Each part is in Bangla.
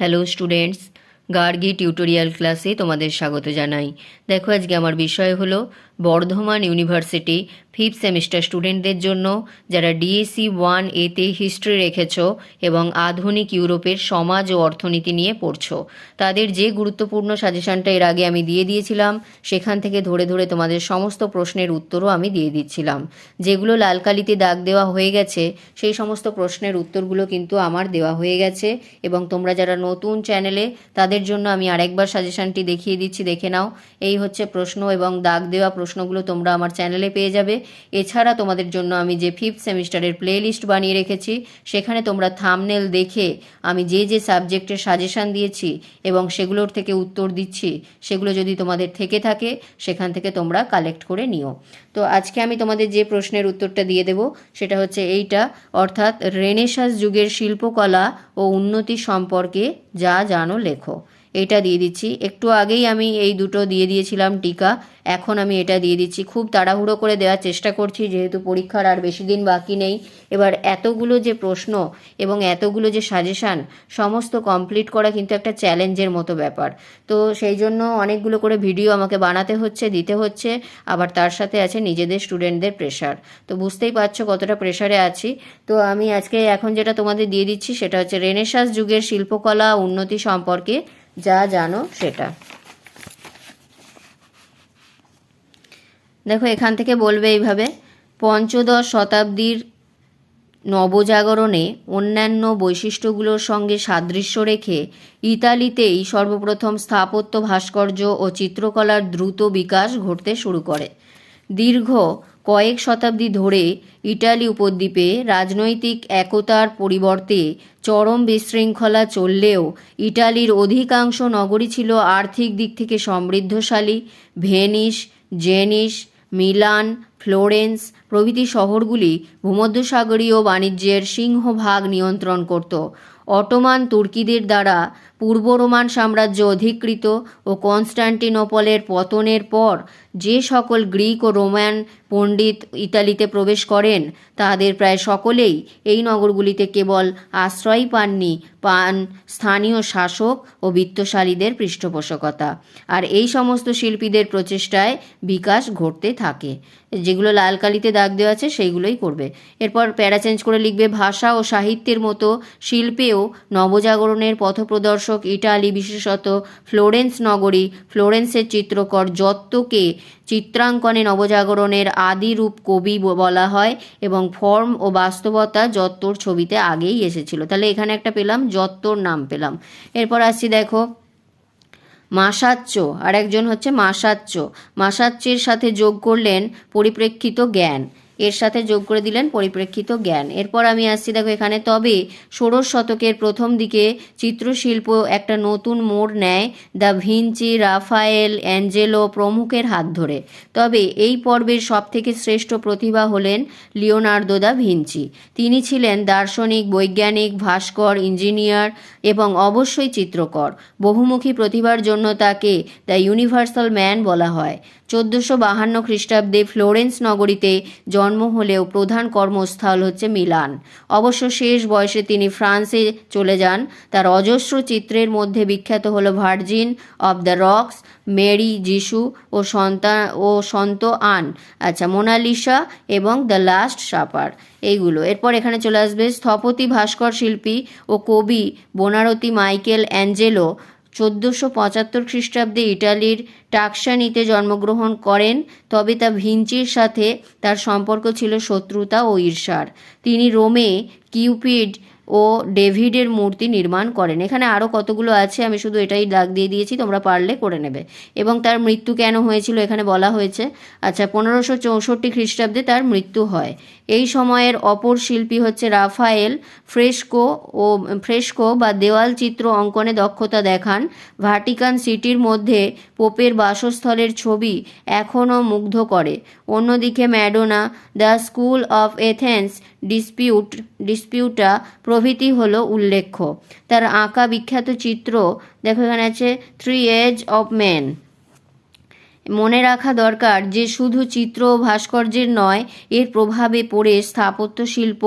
হ্যালো স্টুডেন্টস গার্গি টিউটোরিয়াল ক্লাসে তোমাদের স্বাগত জানাই। দেখো আজকে আমার বিষয় হলো বর্ধমান ইউনিভার্সিটি ফিফথ সেমিস্টার স্টুডেন্টদের জন্য, যারা ডিএসি ওয়ান এতে হিস্ট্রি রেখেছ এবং আধুনিক ইউরোপের সমাজ ও অর্থনীতি নিয়ে পড়ছো। তাদের যে গুরুত্বপূর্ণ সাজেশনটা এর আগে আমি দিয়ে দিয়েছিলাম, সেখান থেকে ধরে ধরে তোমাদের সমস্ত প্রশ্নের উত্তরও আমি দিয়ে দিচ্ছিলাম। যেগুলো লাল কালিতে দাগ দেওয়া হয়ে গেছে, সেই সমস্ত প্রশ্নের উত্তরগুলো কিন্তু আমার দেওয়া হয়ে গেছে এবং তোমরা যারা নতুন চ্যানেলে, তাদের জন্য আমি আরেকবার সাজেশনটি দেখিয়ে দিচ্ছি, দেখে নাও। এই হচ্ছে প্রশ্ন এবং দাগ দেওয়া প্রশ্নগুলো তোমরা আমার চ্যানেলে পেয়ে যাবে। এছাড়া তোমাদের জন্য আমি যে ফিফথ সেমিস্টারের প্লে লিস্ট বানিয়ে রেখেছি, সেখানে তোমরা থামনেল দেখে আমি যে যে সাবজেক্টের সাজেশান দিয়েছি এবং সেগুলোর থেকে উত্তর দিচ্ছি, সেগুলো যদি তোমাদের থেকে থাকে, সেখান থেকে তোমরা কালেক্ট করে নিও। তো আজকে আমি তোমাদের যে প্রশ্নের উত্তরটা দিয়ে দেব, সেটা হচ্ছে এইটা, অর্থাৎ রেনেসাস যুগের শিল্পকলা ও উন্নতি সম্পর্কে যা জানো লেখো। এটা দিয়ে দিচ্ছি। একটু আগেই আমি এই দুটো দিয়ে দিয়েছিলাম টিকা। এখন আমি এটা দিয়ে দিচ্ছি। খুব তাড়াহুড়ো করে দেওয়ার চেষ্টা করছি, যেহেতু পরীক্ষার আর বেশি দিন বাকি নেই। এবার এতগুলো যে প্রশ্ন এবং এতগুলো যে সাজেশান সমস্ত কমপ্লিট করা কিন্তু একটা চ্যালেঞ্জের মতো ব্যাপার। তো সেই জন্য অনেকগুলো করে ভিডিও আমাকে বানাতে হচ্ছে, দিতে হচ্ছে। আবার তার সাথে আছে নিজেদের স্টুডেন্টদের প্রেশার তো বুঝতেই পারছ কতটা প্রেশারে আছি। তো আমি আজকে এখন যেটা তোমাদের দিয়ে দিচ্ছি, সেটা হচ্ছে রেনেসাস যুগের শিল্পকলা উন্নতি সম্পর্কে যা জানো সেটা। দেখো, এখান থেকে বলবে এইভাবে, পঞ্চদশ শতাব্দীর নবজাগরণে অন্যান্য বৈশিষ্ট্যগুলোর সঙ্গে সাদৃশ্য রেখে ইতালিতেই সর্বপ্রথম স্থাপত্য ভাস্কর্য ও চিত্রকলার দ্রুত বিকাশ ঘটতে শুরু করে। দীর্ঘ কয়েক শতাব্দী ধরে ইটালি উপদ্বীপে রাজনৈতিক একতার পরিবর্তে চরম বিশৃঙ্খলা চললেও ইটালির অধিকাংশ নগরী ছিল আর্থিক দিক থেকে সমৃদ্ধশালী। ভেনিস, জেনিস, মিলান, ফ্লোরেন্স প্রভৃতি শহরগুলি ভূমধ্যসাগরীয় বাণিজ্যের সিংহভাগ নিয়ন্ত্রণ করত। অটোমান তুর্কিদের দ্বারা পূর্ব রোমান সাম্রাজ্য অধিকৃত ও কনস্ট্যান্টিনোপলের পতনের পর যে সকল গ্রিক ও রোমান পণ্ডিত ইতালিতে প্রবেশ করেন, তাদের প্রায় সকলেই এই নগরগুলিতে কেবল আশ্রয় পাননি, পান স্থানীয় শাসক ও বিত্তশালীদের পৃষ্ঠপোষকতা। আর এই সমস্ত শিল্পীদের প্রচেষ্টায় বিকাশ ঘটতে থাকে। যেগুলো লাল কালিতে দাগ দেওয়া আছে, সেইগুলোই করবে। এরপর প্যারা চেঞ্জ করে লিখবে ভাষা ও সাহিত্যের মতো শিল্পেও নবজাগরণের পথপ্রদর্শক ইটালি বিশেষত ফ্লোরেন্স নগরী, ফ্লোরেন্সের চিত্রকর যত্তকে চিত্রাঙ্কনে নবজাগরণের আদি রূপ কবি বলা হয় এবং ফর্ম ও বাস্তবতা যত্তর ছবিতে আগেই এসেছিল। তাহলে এখানে একটা পেলাম, যত্তর নাম পেলাম। এরপর আসছি দেখো, মাসাচ্চ আর একজন হচ্ছে মাসাচ্চ। মাসাচ্চের সাথে যোগ করলেন পরিপ্রেক্ষিত জ্ঞান। এর সাথে যোগ করে দিলেন পরিপ্রেক্ষিত জ্ঞান। এরপর আমি আসছি, দেখো এখানে, তবে ষোড়শ শতকের প্রথম দিকে চিত্রশিল্প একটা নতুন মোড় নেয় দ্য ভিঞ্চি, রাফায়েল, অ্যাঞ্জেলো প্রমুখের হাত ধরে। তবে এই পর্বের সবথেকে শ্রেষ্ঠ প্রতিভা হলেন লিওনার্দো দা ভিঞ্চি। তিনি ছিলেন দার্শনিক, বৈজ্ঞানিক, ভাস্কর, ইঞ্জিনিয়ার এবং অবশ্যই চিত্রকর। বহুমুখী প্রতিভার জন্য তাকে দ্য ইউনিভার্সাল ম্যান বলা হয়। চোদ্দোশো বাহান্ন খ্রিস্টাব্দে ফ্লোরেন্স নগরীতে জন্ম হলেও প্রধান কর্মস্থল হচ্ছে মিলান। অবশ্য শেষ বয়সে তিনি ফ্রান্সে চলে যান। তার অজস্র চিত্রের মধ্যে বিখ্যাত হল Virgin of the Rocks, Mary যিশু ও সন্তান ও সন্ত আন আচ্ছা মোনালিসা এবং দ্য লাস্ট সাপার এইগুলো। এরপর এখানে চলে আসবে স্থপতি ভাস্কর শিল্পী ও কবি বোনারতি মাইকেল অ্যাঞ্জেলো। চোদ্দোশো পঁচাত্তর খ্রিস্টাব্দে ইটালির টাকসানিতে জন্মগ্রহণ করেন, তবে তা ভিঞ্চির সাথে তার সম্পর্ক ছিল শত্রুতা ও ঈর্ষার। তিনি রোমে কিউপিড ও ডেভিডের মূর্তি নির্মাণ করেন। এখানে আরও কতগুলো আছে, আমি শুধু এটাই দাগ দিয়ে দিয়েছি, তোমরা পারলে করে নেবে। এবং তার মৃত্যু কেন হয়েছিল এখানে বলা হয়েছে? আচ্ছা পনেরোশো চৌষট্টি খ্রিস্টাব্দে তার মৃত্যু হয়। এই সময়ের অপর শিল্পী হচ্ছে রাফায়েল ফ্রেস্কো ও ফ্রেস্কো বা দেওয়াল চিত্র অঙ্কনে দক্ষতা দেখান। ভাটিকান সিটির মধ্যে পোপের বাসস্থলের ছবি এখনও মুগ্ধ করে। অন্যদিকে Madonna, the School of Athens dispute Disputa প্রভৃতি হলো উল্লেখ্য। তার আঁকা বিখ্যাত চিত্র দেখো এখানে আছে থ্রি এজ অফ ম্যান মনে রাখা দরকার যে শুধু চিত্র ভাস্কর্যের নয়, এর প্রভাবে পড়ে স্থাপত্য শিল্প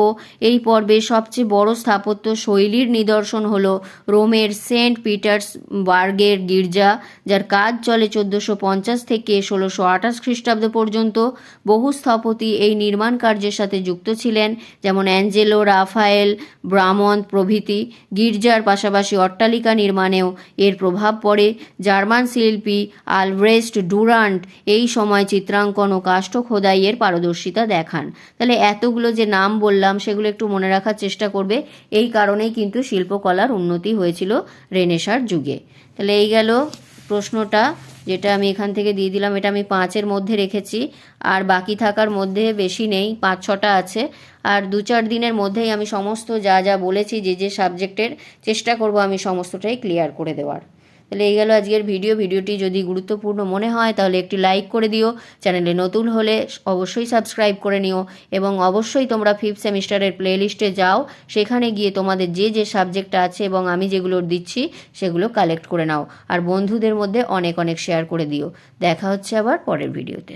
এই পর্বে সবচেয়ে বড় স্থাপত্য শৈলীর নিদর্শন হল রোমের সেন্ট পিটার্সবার্গের গির্জা, যার কাজ চলে চোদ্দোশো পঞ্চাশ থেকে ষোলোশো আঠাশ খ্রিস্টাব্দ পর্যন্ত। বহু স্থপতি এই নির্মাণ কার্যের সাথে যুক্ত ছিলেন, যেমন অ্যাঞ্জেলো, রাফায়েল ব্রামন্ট প্রভৃতি। গির্জার পাশাপাশি অট্টালিকা নির্মাণেও এর প্রভাব পড়ে। জার্মান শিল্পী আলব্রেস্ট ডুরান্ট এই সময় চিত্রাঙ্কন ও কাষ্ঠ খোদাইয়ের পারদর্শিতা দেখান। তাহলে এতগুলো যে নাম বললাম, সেগুলো একটু মনে রাখার চেষ্টা করবে। এই কারণেই কিন্তু শিল্পকলার উন্নতি হয়েছিল রেনেসার যুগে। তাহলে এই গেল প্রশ্নটা, যেটা আমি এখান থেকে দিয়ে দিলাম। এটা আমি পাঁচের মধ্যে রেখেছি। আর বাকি থাকার মধ্যে বেশি নেই, পাঁচ ছটা আছে। আর দু চার দিনের মধ্যেই আমি সমস্ত যা যা বলেছি, যে যে সাবজেক্টের, চেষ্টা করব আমি সমস্তটাই ক্লিয়ার করে দেওয়ার। তাহলে এই গেল আজকের ভিডিও। ভিডিওটি যদি গুরুত্বপূর্ণ মনে হয়, তাহলে একটি লাইক করে দিও। চ্যানেলে নতুন হলে অবশ্যই সাবস্ক্রাইব করে নিও এবং অবশ্যই তোমরা ফিফথ সেমিস্টারের প্লেলিস্টে যাও। সেখানে গিয়ে তোমাদের যে যে সাবজেক্ট আছে এবং আমি যেগুলো দিচ্ছি, সেগুলো কালেক্ট করে নাও। আর বন্ধুদের মধ্যে অনেক অনেক শেয়ার করে দিও। দেখা হচ্ছে আবার পরের ভিডিওতে